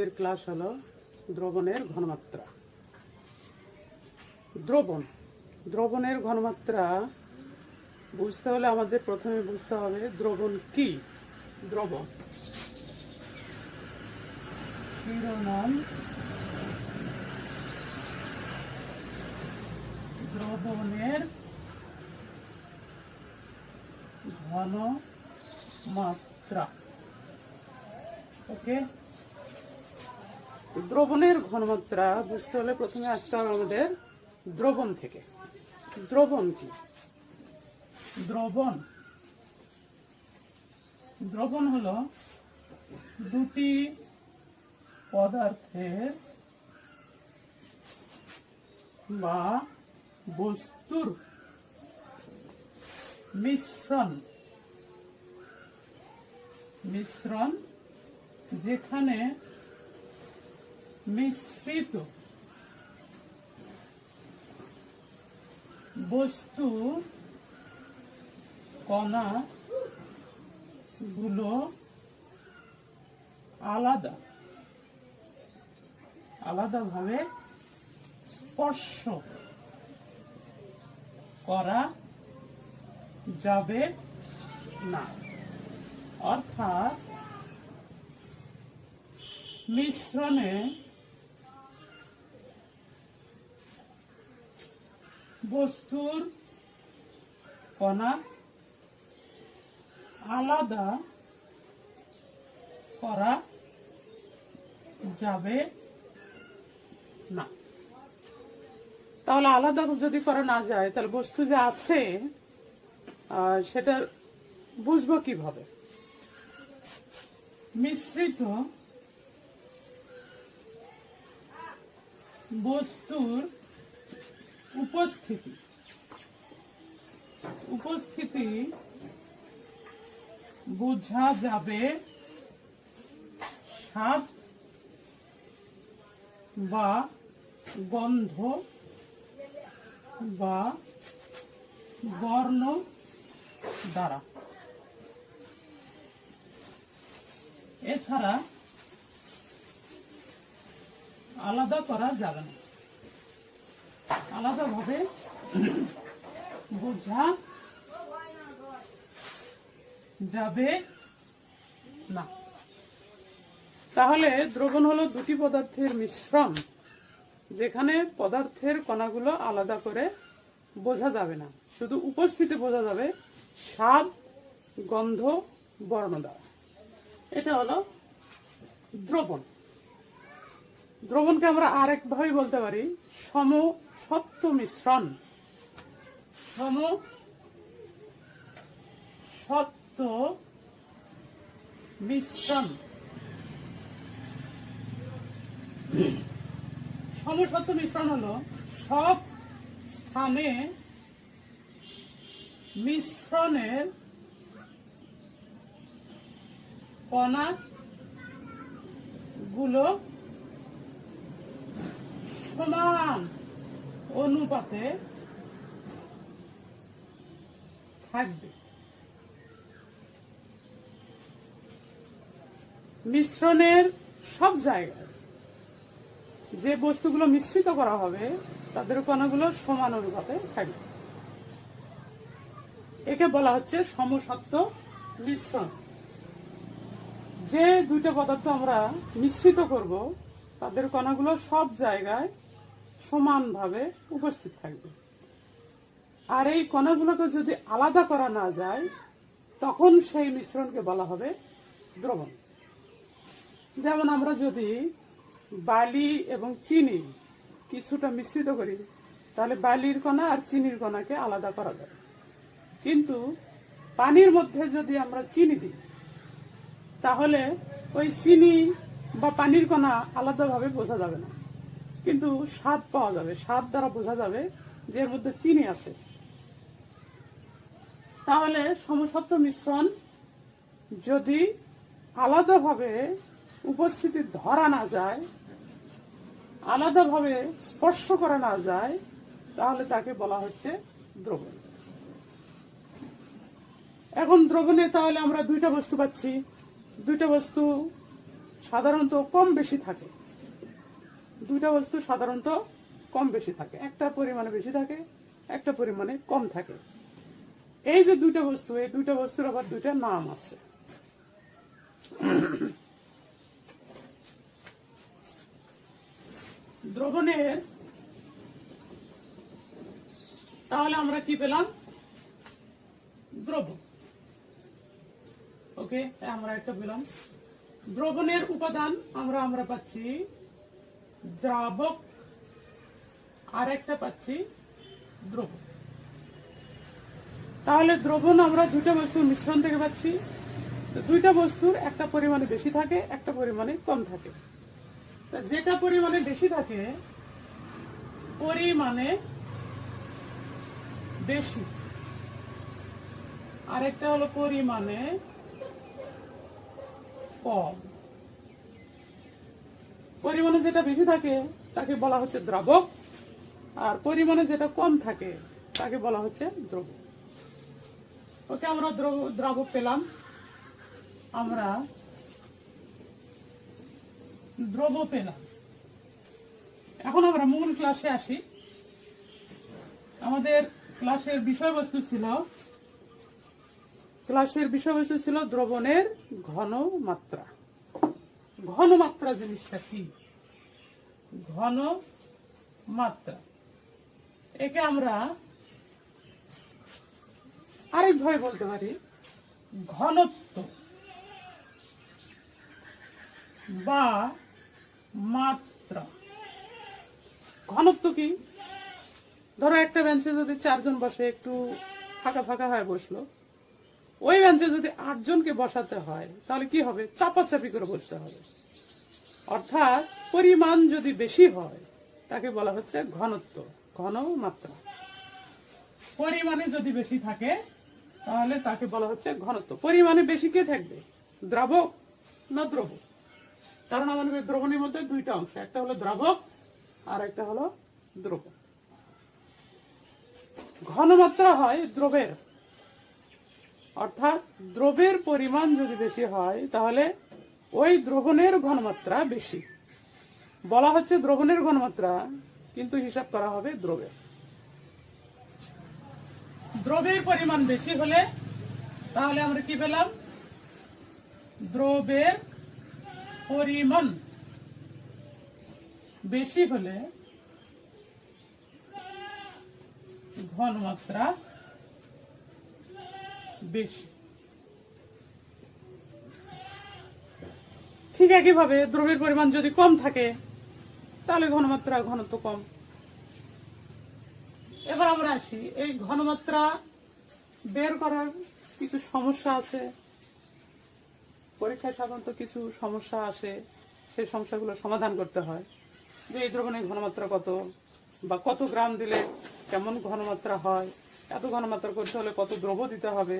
এর ক্লাস হলো দ্রবণের ঘনমাত্রা। দ্রবণ। দ্রবণের ঘনমাত্রা বুঝতে হলে আমাদের প্রথমে বুঝতে হবে দ্রবণ কি? দ্রবণ। দ্রবণের ঘন মাত্রা ওকে দ্রবণের ঘনমাত্রা বুঝতে হলে প্রথমে আসতে হবে আমাদের দ্রবণ থেকে। দ্রবণ কি? দ্রবণ। দ্রবণ হলো দুটি পদার্থের বা বস্তুর মিশ্রণ। মিশ্রণ যেখানে মিশ্রিত বস্তু কণা গুলো আলাদা। আলাদাভাবে স্পর্শ করা যাবে না। অর্থাৎ মিশ্রণে বস্তুর কণা আলাদা করা যাবে না। তাহলে আলাদা যদি করা না যায়, তাহলে বস্তু যে আছে সেটা বুঝব কীভাবে? মিশ্রিত বস্তুর উপস্থিতি। উপস্থিতি বোঝা যাবে স্বাদ বা গন্ধ বা বর্ণ দ্বারা। এছাড়া আলাদা করা যাবে না। আলাদাভাবে বোঝা যাবে না। তাহলে দ্রবণ হলো দুটি পদার্থের মিশ্রণ, যেখানে পদার্থের কণাগুলো আলাদা করে বোঝা যাবে না। শুধু উপস্থিতি বোঝা যাবে, স্বাদ, গন্ধ বর্ণ দ্বারা এটা হলো দ্রবণ। দ্রবণকে আমরা আরেক ভাবে বলতে পারি সম সত্য মিশ্রণ সম। সত্য মিশ্রণ। সমসত্ব মিশ্রণ হলো সব স্থানে মিশ্রণের কণা গুলো সমান। অনুপাতে থাকবে। মিশ্রণের সব জায়গায় যে বস্তুগুলো মিশ্রিত করা হবে, তাদের কণাগুলো সমান অনুপাতে থাকবে। একে বলা হচ্ছে সমসত্ব মিশ্রণ। যে দুইটা পদার্থ আমরা মিশ্রিত করব, তাদের কণাগুলো সব জায়গায় সমানভাবে উপস্থিত থাকবে। আর এই কণাগুলোকে যদি আলাদা করা না যায়, তখন সেই মিশ্রণকে বলা হবে দ্রবণ। যেমন আমরা যদি বালি এবং চিনি কিছুটা মিশ্রিত করি, তাহলে বালির কণা আর চিনির কণাকে আলাদা করা যাবে কিন্তু পানির মধ্যে যদি আমরা চিনি দিই, তাহলে ওই চিনি বা পানির কণা আলাদাভাবে বোঝা যাবে না। কিন্তু স্বাদ পাওয়া যাবে, স্বাদ দ্বারা বোঝা যাবে যে এর মধ্যে চিনি আছে। তাহলে সমসত্ব মিশ্রণ যদি আলাদাভাবে উপস্থিতি ধরা না যায়, আলাদাভাবে স্পর্শ করা না যায়, তাহলে তাকে বলা হচ্ছে দ্রবণ। এখন দ্রবণে তাহলে আমরা দুইটা বস্তু পাচ্ছি। দুইটা বস্তু সাধারণত কম বেশি থাকে। দুইটা বস্তু সাধারণত কম বেশি থাকে। একটা পরিমাণে বেশি থাকে, একটা পরিমাণে কম থাকে। এই যে দুইটা বস্তু, এই দুইটা বস্তুর আবার দুইটা নাম আছে। দ্রবণের, তাহলে আমরা কি পেলাম? দ্রবণ ওকে আমরা একটা পেলাম। দ্রবণের উপাদান আমরা আমরা পাচ্ছি দ্রাবক আর একটা পাচ্ছি, দ্রবণ। তাহলে দ্রবণ আমরা দুইটা বস্তুর মিশ্রণ থেকে পাচ্ছি। দুইটা বস্তুর একটা পরিমাণে বেশি থাকে, একটা পরিমাণে কম থাকে। যেটা পরিমাণে বেশি থাকে, পরিমাণে বেশি। আরেকটা হলো পরিমাণে কম। পরিমাণে যেটা বেশি থাকে, তাকে বলা হচ্ছে দ্রাবক। আর পরিমাণে যেটা কম থাকে, তাকে বলা হচ্ছে দ্রবক ওকে, আমরা দ্রব- দ্রাবক পেলাম। আমরা দ্রব পেলাম। এখন আমরা মূল ক্লাসে আসি। আমাদের ক্লাসের বিষয়বস্তু ছিল ক্লাসের বিষয়বস্তু ছিল দ্রবণের ঘন মাত্রা ঘন মাত্রা জিনিসটা কি? ঘন মাত্রা একে আমরা আরেকভাবে বলতে পারি, ঘনত্ব বা মাত্রা। ঘনত্ব কি? ধরো একটা বেঞ্চে যদি চারজন বসে, একটু ফাঁকা ফাঁকা হয়ে বসল, ওই বেঞ্চে যদি আটজনকে বসাতে হয়, তাহলে কি হবে? চাপাচাপি করে বসতে হবে। অর্থাৎ পরিমাণ যদি বেশি হয়, তাকে বলা হচ্ছে ঘনত্ব, ঘন মাত্রা। পরিমাণে যদি বেশি থাকে, তাহলে তাকে বলা হচ্ছে ঘনত্ব। পরিমাণে বেশি কে থাকবে? দ্রাবক না দ্রবক কারণ আমাদের দ্রবণের মধ্যে দুইটা অংশ, একটা হলো দ্রাবক, আর একটা হলো দ্রবক ঘনমাত্রা হয় দ্রবের। অর্থাৎ দ্রবের পরিমাণ যদি বেশি হয়, তাহলে ওই দ্রবণের ঘনমাত্রা বেশি। বলা হচ্ছে দ্রবণের ঘনমাত্রা, কিন্তু হিসাব করা হবে দ্রবের। দ্রবের পরিমাণ বেশি হলে তাহলে আমরা কি পেলাম? দ্রবের পরিমাণ বেশি হলে ঘনমাত্রা বেশি। ঠিক একইভাবে দ্রবের পরিমাণ যদি কম থাকে, তাহলে ঘনমাত্রা ঘনত্ব কম। এবার আমরা আসি, এই ঘনমাত্রা বের করার কিছু সমস্যা আছে। পরীক্ষায় সাধারণত কিছু সমস্যা আসে, সেই সমস্যাগুলো সমাধান করতে হয়। যে এই দ্রবণের ঘনমাত্রা কত বা কত গ্রাম দিলে কেমন ঘনমাত্রা হয়, এত ঘনমাত্রা করতে হলে কত দ্রব্য দিতে হবে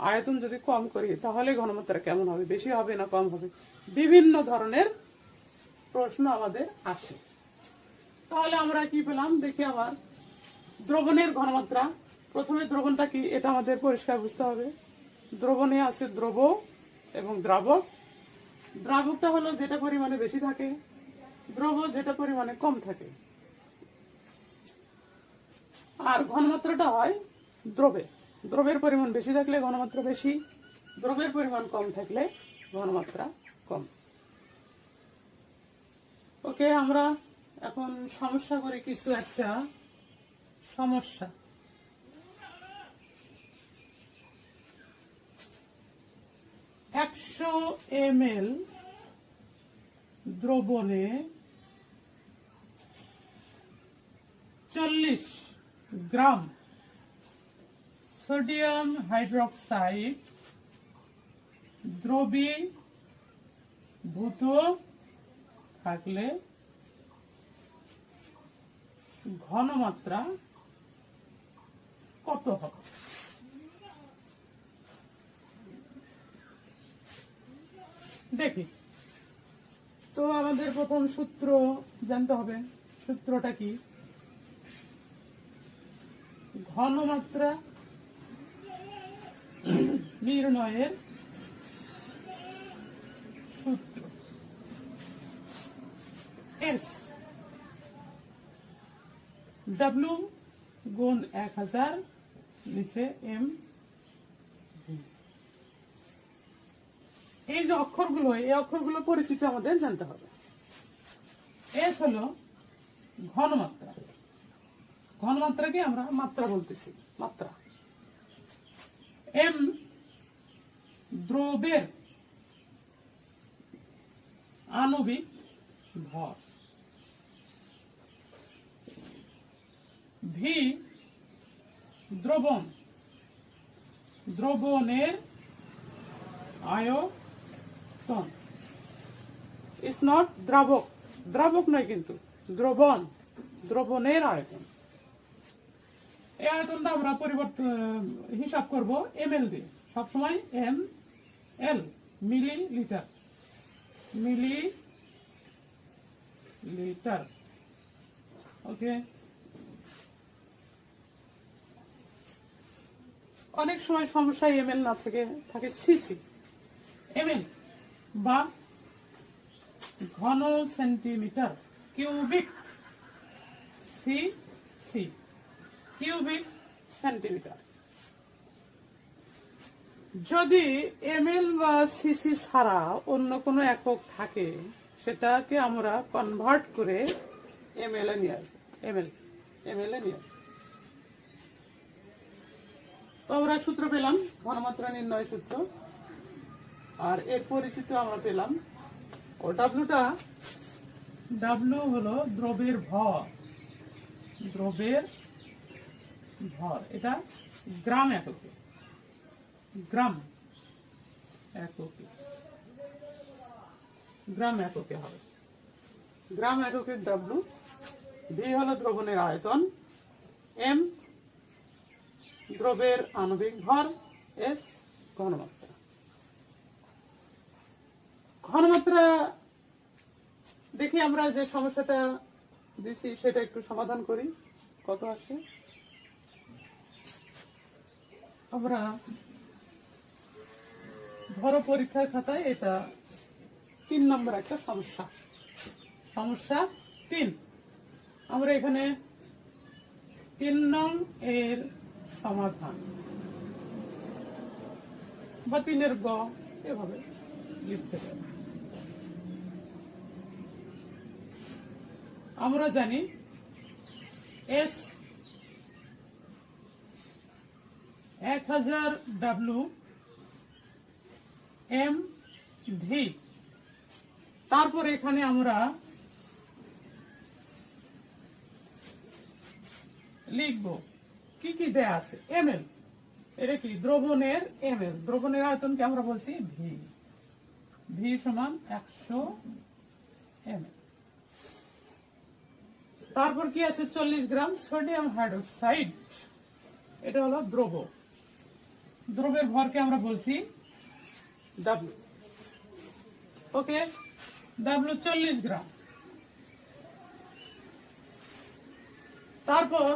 আয়তন যদি কম করি, তাহলে ঘনমাত্রা কেমন হবে? বেশি হবে না কম হবে? বিভিন্ন ধরনের প্রশ্ন আমাদের আসে। তাহলে আমরা কি পেলাম? দেখি আবার। দ্রবণের ঘনমাত্রা। প্রথমে দ্রবণটা কি? এটা আমাদের পরিষ্কার বুঝতে হবে। দ্রবণে আছে দ্রব এবং দ্রাবক। দ্রাবকটা হলো যেটা পরিমাণে বেশি থাকে, দ্রব যেটা পরিমাণে কম থাকে। আর ঘনমাত্রাটা হয় দ্রবে। দ্রবের পরিমাণ বেশি থাকলে ঘনমাত্রা বেশি দ্রবের পরিমাণ কম থাকলে ঘনমাত্রা কম। ওকে, আমরা এখন সমস্যা করি কিছু একটা সমস্যা। একশো এম এল দ্রবণে চল্লিশ গ্রাম সোডিয়াম হাইড্রোক্সাইড দ্রবী ভূত থাকলে ঘনমাত্রা কত হবে? দেখি। তো আমাদের প্রথম সূত্র জানতে হবে। সূত্রটা কি? ঘনমাত্রা নির্ণয়ের সূত্র এস ডাব্লু গুণ এক এই যে অক্ষরগুলো এই অক্ষরগুলো পরিচিতি আমাদের জানতে হবে এস হলো ঘনমাত্রা ঘনমাত্রাকে আমরা মাত্রা বলতেছি মাত্রা এম দ্রবের আণবিক ভর। ভি দ্রবণ। দ্রবণের আয়তন। Is not দ্রাবক। দ্রাবক নয় কিন্তু, দ্রবণ। দ্রবণের আয়তন। এই আয়তনটা আমরা পরিবর্তন হিসাব করব এম এল দিয়ে। সবসময় M L millilitre millilitre okay. অনেক সময় সমস্যা এমএল না থেকে, থাকে সিসি এমএল বা ঘন centimetre, cubic C C, cubic centimetre. যদি এমএল বা সিসি ছাড়া অন্য কোনো একক থাকে, সেটাকে আমরা কনভার্ট করে এমএল এ নিয়ে আসব। এমএল এমএল এ নিয়ে আসব। তো আমরা সূত্র পেলাম, ঘনমাত্রা নির্ণয় সূত্র। আর এর পরিচিত আমরা পেলাম ও ডাব্লুটা ডাব্লু হলো দ্রবের ভর। দ্রবের ভর, এটা গ্রাম এককে। গ্রাম এককে। গ্রাম এককে হবে। গ্রাম এককে ডাব্লু ভি হলো দ্রবণের আয়তন এম দ্রবের আণবিক ভর এস ঘনমাত্রা। ঘনমাত্রা দেখি আমরা যে সমস্যাটা দিছি সেটা একটু সমাধান করি। কত আসে? আমরা ধরো পরীক্ষার খাতায় এটা তিন নম্বর একটা সমস্যা। সমস্যা তিন। আমরা এখানে তিন নং এর সমাধান বা তিনের গ এভাবে লিখতে পারি। আমরা জানি এস এক হাজার ডাব্লু এম ভি। তারপর এখানে আমরা লিখব, কি কি দেয়া আছে? M L. এটা কি? দ্রবণের এম এল। দ্রবণের আয়তনকে আমরা বলছি? ভি। ভি সমান একশো এম তারপর কি আছে? চল্লিশ গ্রাম সোডিয়াম হাইড্রোক্সাইড। এটা হলো দ্রব। দ্রবের ভরকে আমরা বলছি ডাব্লু ওকে ডাব্লু চল্লিশ গ্রাম। তারপর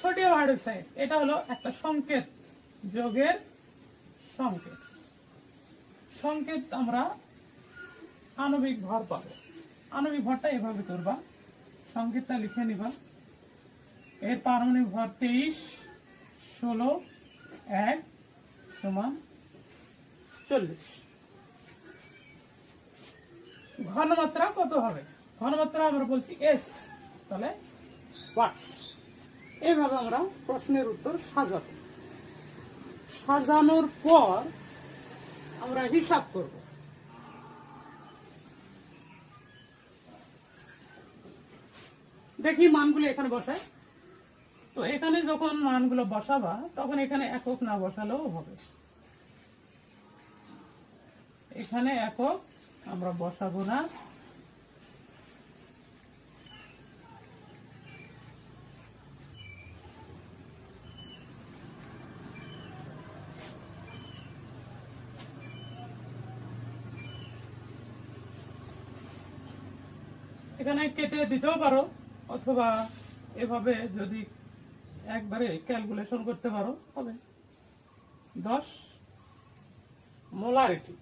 সোডিয়াম হাইড্রোক্সাইড এটা হলো একটা সংকেত, যোগের সংকেত। সংকেত আমরা আণবিক ভর পাবো। আণবিক ভরটা এভাবে করবা। সংকেতটা লিখে নিবা। এর পারমাণবিক ভর তেইশ, ষোলো, এক, সমান চল্লিশ। ঘনমাত্রা কত হবে? ঘনমাত্রা আমরা বলছি এস তাহলে এইভাবে আমরা প্রশ্নের উত্তর সাজানোর পর আমরা হিসাব করব। দেখি মানগুলো এখানে বসায় তো এখানে যখন মানগুলো বসাবা, তখন এখানে একক না বসালেও হবে। এখানে এখন আমরা বসাবো না। এখানে কেটে দিতেও পারো, অথবা এভাবে যদি একবারে ক্যালকুলেশন করতে পারো হবে দশ মোলারিটি